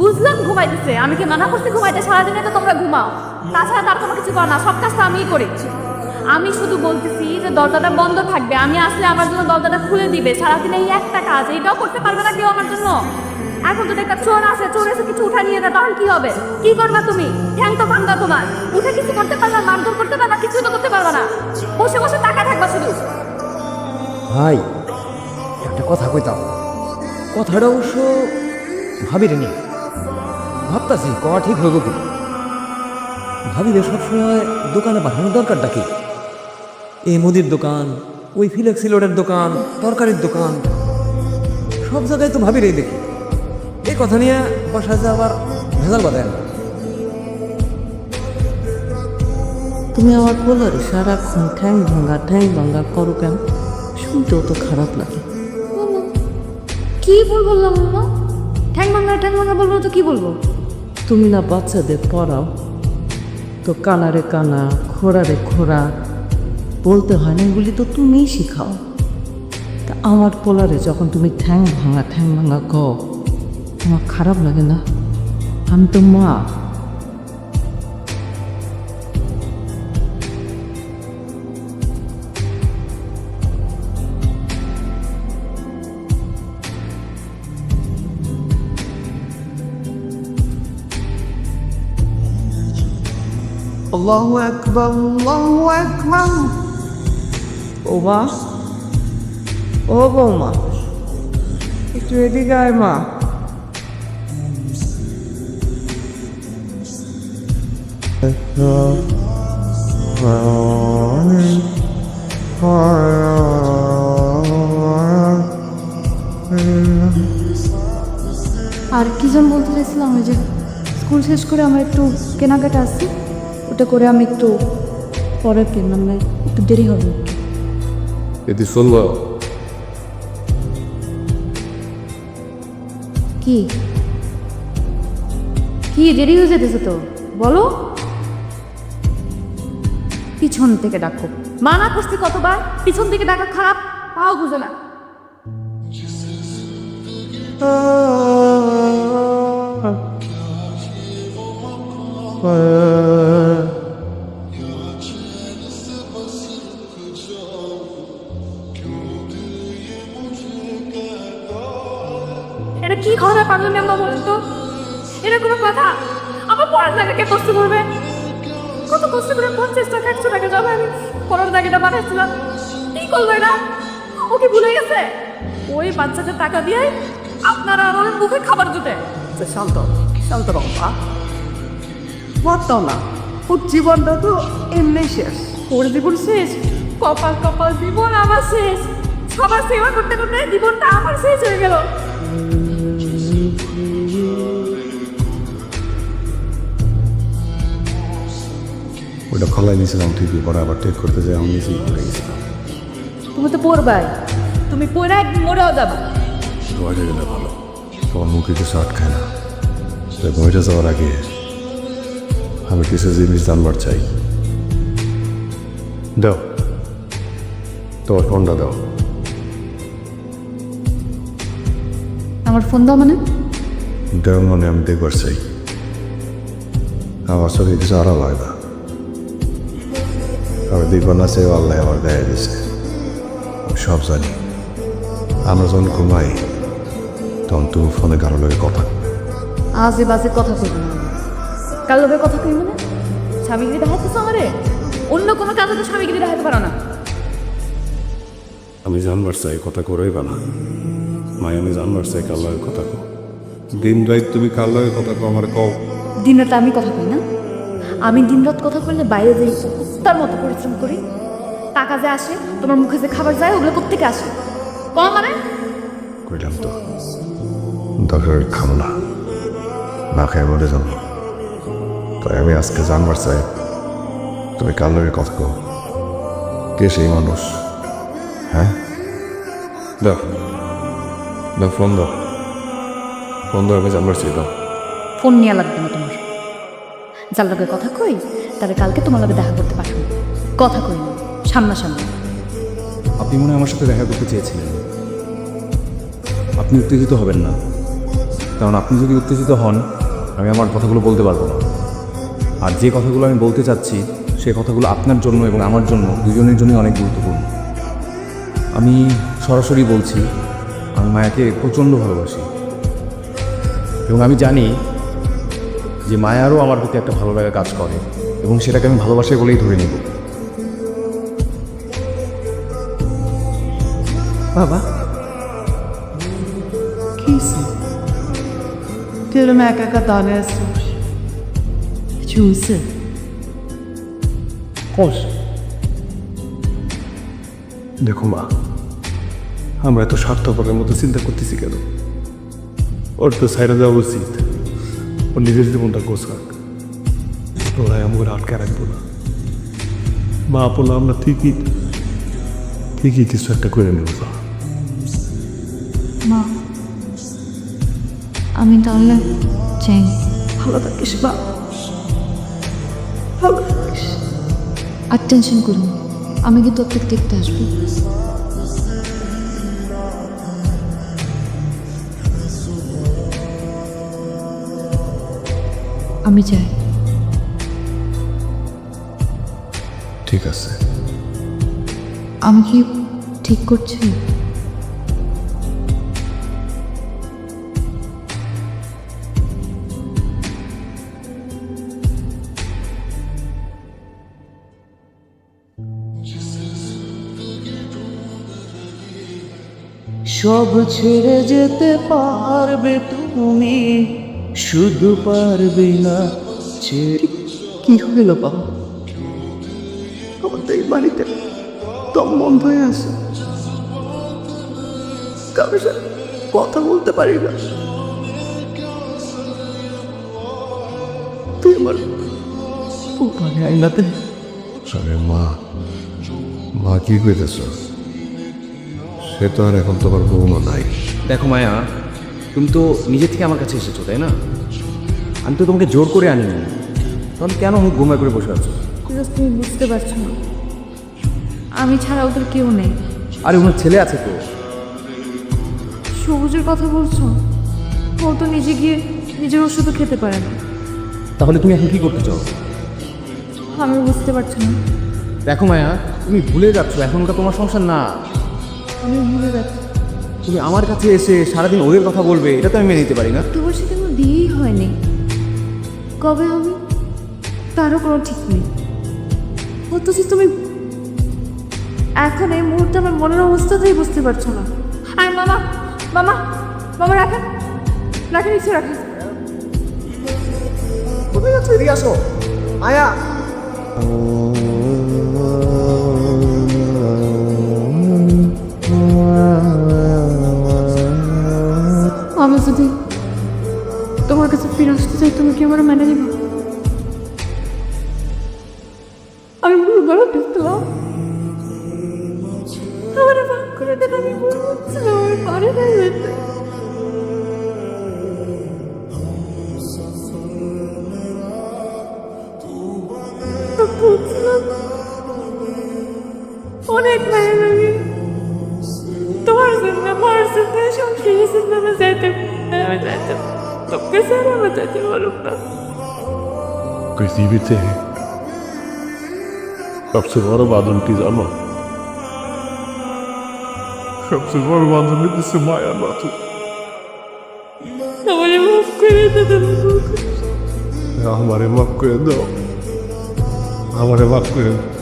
বুঝলাম ঘুমাইতেছে। আমি কি মানা করছি ঘুমাইতে? সারাদিনে তো তোমরা ঘুমাও। তাছাড়া তার কোনো কিছু করো না। সব কাজ তো আমিই করি। আমি শুধু বলতেছি যে দরজাটা বন্ধ থাকবে। আমি আসলে আমার জন্য দরজাটা খুলে দিবে। সারাদিনে এই একটা কাজ, এইটাও করতে পারবে না কেউ আমার জন্য? এখন যদি একটা চোর আছে চোর এসে কিছু উঠা নিয়ে যায়, তখন কি হবে? কি করবা তুমি? ঠ্যাং তো ভাঙ্গা তোমার। উঠে কিছু করতে পারবা মারধর করতে পারবা কিছু তো করতে পারবা না। বসে বসে টাকা থাকবা শুধু। ভাই, একটা কথা কইতাম। কথাটা অবশ্য ভাবিরে নি। ভাবতাছি কওয়া ঠিক হইব কি? ভাবিরে সবসময় দোকানে পাঠানোর দরকারটা কি? এই মুদির দোকান ওই ফিলেক্সি লোডের দোকান তরকারির দোকান সব জায়গায় তো ভাবিরেই দেখি। এই কথা নিয়ে বাসায় যে আবার ভেজাল বাঁধায় না। তুমি আমার পোলারে সারাক্ষণ ঠ্যাং ভাঙ্গা ঠ্যাং ভাঙ্গা করো কেন? শুনতেও তো খারাপ লাগে। কি বলব ঠ্যাং ভাঙ্গা ঠ্যাং ভাঙ্গা বলব তো কি বলব? তুমি না বাচ্চাদের পড়াও। তো কানারে কানা খোরারে খোরা বলতে হয় না এগুলি তো তুমিই শিখাও। তা আমার পোলারে যখন তুমি ঠ্যাং ভাঙা ঠ্যাং ভাঙা কও, আমার খারাপ লাগে না? আমি তো মা। আল্লাহু আকবার আল্লাহু আকবার ও মা ও বৌমা একটু এদিকে আয় মা। আর কি জন বলতে চাইছিলাম ওই যে স্কুল শেষ করে আমার একটু কেনাকাটা আছে ওটা করে আমি একটু পরে কিনলাম না একটু দেরি হবে শুনলো কি? কি দেরি হয়ে যেতেছে তো? বলো। পিছন থেকে ডাকো। মানা করছি কতবার? পিছন থেকে ডাকা খারাপ পাও বুঝে না। এটা পাগল মেম্বা বলেন তো এটা কোনো কথা? আমার পড়ার জায়গাকে কষ্ট করবে? কত কষ্ট করে পঞ্চাশ টাকা একশো টাকা জমা আমি পড়ার জায়গাটা বানাইছিলাম কি করবে না ও কি ভুলে গেছে? ওই বাচ্চাদের টাকা দিয়ে আপনারা আর ওর মুখে খাবার জুটে। আচ্ছা, শান্ত শান্ত বাবা মারতাও না। ওর জীবনটা তো এমনি শেষ। ওর জীবন শেষ? কপাল কপাল জীবন আমার শেষ। সবার সেবা করতে করতে জীবনটা আমার শেষ হয়ে গেল। ওইটা খলাই নিয়েছিলাম ঠিকই পরে আবার টেক করতে যাই আমি নিজেই ভুলে গেছিলাম তুমি তো পড়বাই। তুমি পড়ে একদিন মরেও যাবা। দোয়াটা গেলে ভালো। তোমার মুখে কিছু আটকায় না। তাই বইটা যাওয়ার আগে আমি কিছু জিনিস জানবার চাই। দাও। তোমার ফোনটা দাও। আমার ফোন দাও মানে? দেওয়ার মানে আমি দেখবার চাই আমার চোখে কিছু আড়াল হয় না আমি দেখবার না চাই আল্লাহ আমার দেয় দিছে সব জানি আমরা যখন ঘুমাই তখন তুমি ফোনে কারও লোকের কথা আজে বাজে কথা কইবি না কাল লোকের কথা কইবি না স্বামীগিরি দেখাইতেছ আমারে অন্য কোনো কাজে তো স্বামীগিরি দেখাইতে পারো না আমি জানবার চাই কথা করেই না মাই আমি জানবার চাই কার লগে কথা কও দিন রাত তুমি কার লগে কথা কও আমার কও। দিন রাতে আমি কথা কই না? আমি দিন রাত কথা বললে বাইরে যাই কুত্তার মতো পরিশ্রম করি। টাকা যে আসে তোমার মুখে যে খাবার যায় ওগুলো কোথেকে আসে? কম মানে কইলাম তো দরকার খাম না। না খাই মরে যাব। তাই আমি আজকে জানবার চাই তুমি কার লগে কথা কও? কে সেই মানুষ? হ্যাঁ? দাও। দাও ফোন দাও। ফোন দাও আমি জানবার চাই দাও ফোন নেওয়া লাগবে না তোমার। যার লগে কথা কই তাহলে কালকে তোমার লগে দেখা করতে পারব। কথা কই না সামনাসামনি। আপনি মনে হয় আমার সাথে দেখা করতে চেয়েছিলেন। আপনি উত্তেজিত হবেন না। কারণ আপনি যদি উত্তেজিত হন আমি আমার কথাগুলো বলতে পারব না। আর যে কথাগুলো আমি বলতে চাচ্ছি সে কথাগুলো আপনার জন্য এবং আমার জন্য দুজনের জন্যই অনেক গুরুত্বপূর্ণ। আমি সরাসরি বলছি আমি মায়াকে প্রচণ্ড ভালোবাসি। এবং আমি জানি যে মায়ারও আমার প্রতি একটা ভালো লাগা কাজ করে এবং সেটাকে আমি ভালোবাসি বলেই ধরে নেব। বাবা দেখো মা আমরা এত স্বার্থপরের মতো চিন্তা করতেছি কেন? ওর তো সাইডে দেওয়া উচিত। ওর নিজের জীবনটা গোছাক ওরাই আমাকে আটকে রাখব না। মা বললাম আমরা ঠিকই ঠিকই কিছু একটা করে নেব। মা আমি তাহলে চাই। ভালো থাকিস বা ভালো আর টেনশন করুন আমি কিন্তু তোকে দেখতে আসব? আমি চাই ঠিক আছে। আমি কি ঠিক করছি? সব ছেড়ে যেতে পারবে তুমি। শুধু পারবে না ছেড়ে কি হইল বাবা? আমার তো এই বাড়িতে দম বন্ধ হয়ে আছে। কারোর সাথে কথা বলতে পারি না। তুই আমার উপরে আইনাতে আরে মা মা কি কইতেছ? সে তো আর এখন তোমার বৌমা নাই। দেখো মায়া তুমি তো নিজে থেকে আমার কাছে এসেছ তাই না? আমি তো তোমাকে জোর করে আনিনি। তাহলে কেন মুখ ঘুমায় করে বসে আছো? জাস্ট তুমি বুঝতে পারছ না। আমি ছাড়া ওদের কেউ নেই। আরে ওনার ছেলে আছে তো। সবুজের কথা বলছো? ও তো নিজে গিয়ে নিজের ওষুধও খেতে পারে না। তাহলে তুমি এখন কি করতে চাও? আমি বুঝতে পারছি না। দেখো মায়া তুমি ভুলে যাচ্ছ এখন ওটা তোমার সংসার না। আমি ভুলে যাচ্ছি। তুমি আমার কাছে এসে সারাদিন ওদের কথা বলবে এটা তো আমি মেনে নিতে পারি না। তোমার সাথে আমার বিয়েই হয়নি। কবে হবে তারও কোনো ঠিক নেই। অথচ তুমি এখন এই মুহূর্তে আমার মনের অবস্থাতেই বুঝতে পারছ না। আয় মামা মামা মামা রাখেন। রাখেন ইচ্ছে রাখেন। কোথায় যাচ্ছ? এদিকে আসো। আয়া। তোমার কাছে ফিরে আসতে চাই তুমি কি আমার মেনে নিবে আমি ভুল করে দেখলাম আমার ভাগ করে দেন আমি ভুল করছিলাম আমি পারি না যেতে বুঝলাম অনেক মায়ের আমি তোমার জন্য আমার জন্য সংসারের জন্য আমি যাইতে আমি যাইতে তোকে স্যার আমি যাইতে পারব না পৃথিবীতে সবচেয়ে বড় বাঁধনটি জানো সবচেয়ে বড় বাঁধন হইতেছে মায়ার বাঁধন আমার মাফ করে দে তুমি ভুল করেছি। আমারে মাফ করে দাও আমারে মাফ করে দাও